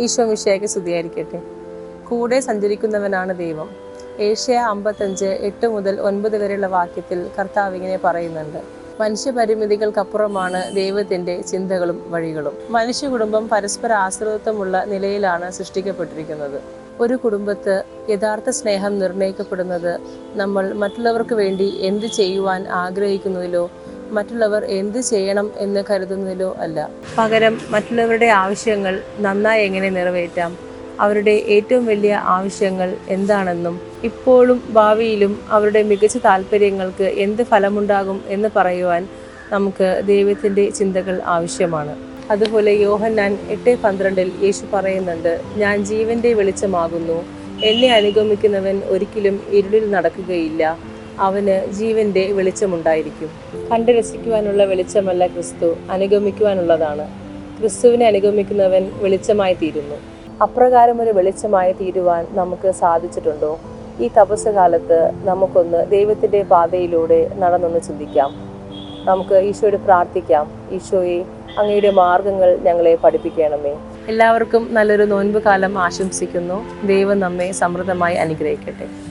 ഈശോ മിഷയൊക്കെ സ്തുതിയായിരിക്കട്ടെ. കൂടെ സഞ്ചരിക്കുന്നവനാണ് ദൈവം. ഏഷ്യ അമ്പത്തഞ്ച് എട്ട് മുതൽ ഒൻപത് വരെയുള്ള വാക്യത്തിൽ കർത്താവ് ഇങ്ങനെ പറയുന്നുണ്ട്. മനുഷ്യപരിമിതികൾക്കപ്പുറമാണ് ദൈവത്തിന്റെ ചിന്തകളും വഴികളും. മനുഷ്യ കുടുംബം പരസ്പര ആശ്രിതത്വമുള്ള നിലയിലാണ് സൃഷ്ടിക്കപ്പെട്ടിരിക്കുന്നത്. ഒരു കുടുംബത്ത് യഥാർത്ഥ സ്നേഹം നിർണയിക്കപ്പെടുന്നത് നമ്മൾ മറ്റുള്ളവർക്ക് വേണ്ടി എന്ത് ചെയ്യുവാൻ ആഗ്രഹിക്കുന്നതിലോ മറ്റുള്ളവർ എന്ത് ചെയ്യണം എന്ന് കരുതുന്നതിലോ അല്ല. പകരം മറ്റുള്ളവരുടെ ആവശ്യങ്ങൾ നന്നായി എങ്ങനെ നിറവേറ്റാം? അവരുടെ ഏറ്റവും വലിയ ആവശ്യങ്ങൾ എന്താണെന്നും ഇപ്പോഴും ഭാവിയിലും അവരുടെ മികച്ച താല്പര്യങ്ങൾക്ക് എന്ത് ഫലമുണ്ടാകും എന്ന് പറയുവാൻ നമുക്ക് ദൈവത്തിന്റെ ചിന്തകൾ ആവശ്യമാണ്. അതുപോലെ യോഹന്നാൻ എട്ട് പന്ത്രണ്ടിൽ യേശു പറയുന്നുണ്ട് ഞാൻ ജീവന്റെ വെളിച്ചമാകുന്നു. എന്നെ അനുഗമിക്കുന്നവൻ ഒരിക്കലും ഇരുളിൽ നടക്കുകയില്ല. അവന് ജീവന്റെ വെളിച്ചമുണ്ടായിരിക്കും. കണ്ടു രസിക്കുവാനുള്ള വെളിച്ചമല്ല ക്രിസ്തു അനുഗമിക്കുവാനുള്ളതാണ്. ക്രിസ്തുവിനെ അനുഗമിക്കുന്നവൻ വെളിച്ചമായി തീരുന്നു. അപ്രകാരം ഒരു വെളിച്ചമായി തീരുവാൻ നമുക്ക് സാധിച്ചിട്ടുണ്ടോ? ഈ തപസ് കാലത്ത് നമുക്കൊന്ന് ദൈവത്തിന്റെ പാതയിലൂടെ നടന്നൊന്ന് ചിന്തിക്കാം. നമുക്ക് ഈശോയോട് പ്രാർത്ഥിക്കാം. ഈശോയെ അങ്ങയുടെ മാർഗങ്ങൾ ഞങ്ങളെ പഠിപ്പിക്കണമേ. എല്ലാവർക്കും നല്ലൊരു നോൻപ് കാലം ആശംസിക്കുന്നു. ദൈവം നമ്മെ സമൃദ്ധമായി അനുഗ്രഹിക്കട്ടെ.